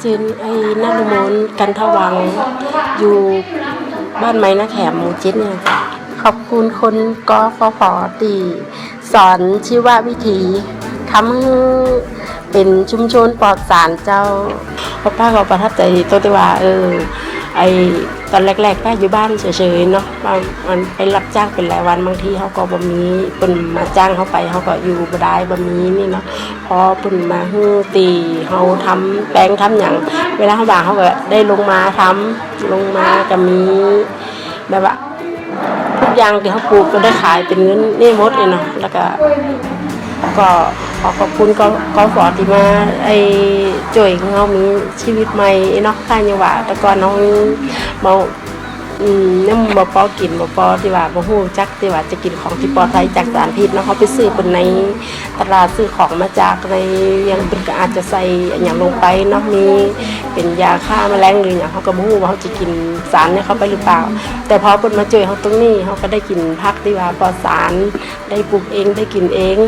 เจนไอ้นารุมนกันทวัง อยู่บ้านไม้นาแขมหมู่เจ็ดเนี่ยขอบคุณคนกฟผตีสอนชีววิถีทำให้เป็นชุมชนปลอดสารเจ้าพ่อป้าก็ประทับใจตัวที่ว่าเออไอตอนแรกๆป้าอยู่บ้านเฉยๆเนาะว่ามันไปรับจ้างเป็นรายวันบางทีเขาก็บ่มีเพิ่นมาจ้างเขาไปเขาก็อยู่บ่ได้บ่มีนี่เนาะพอเพิ่นมาฮื้อตีเขาทำแปลงทำหยังเวลาเขาว่างเขาก็ได้ลงมาทำลงมาก็มีแบบว่าทุกอย่างที่เขาปลูกก็ได้ขายเป็นเงินนี่หมดเลยเนาะแล้วก็ก็ขอขอบคุณก็ก็ฟอที่มาไอ้จ่วยของเรามีชีวิตใหม่เนาะค่ายังว่าแต่ก่อนน้อง มาอืมยังบ่พอกินบ่พอที่ว่าบ่ฮู้จักที่ว่าจะกินของที่ปลอดภัยจากสารพิษเนาะเขาไปซื้อเป็นในตลาดซื้อของมาจากในยังเป็นก็อาจจะใส่อย่างลงไปเนาะมีเป็นยาฆ่าแมลงหรืออย่างเขาก็บ่ฮู้ว่าเขาจะกินสารเนี่ยเขาไปหรือเปล่า แต่พอเพิ่นมาช่วยเขาตรงนี้เขาก็ได้กินผักที่ว่าปลอดสารได้ปลูกเองได้กินเอง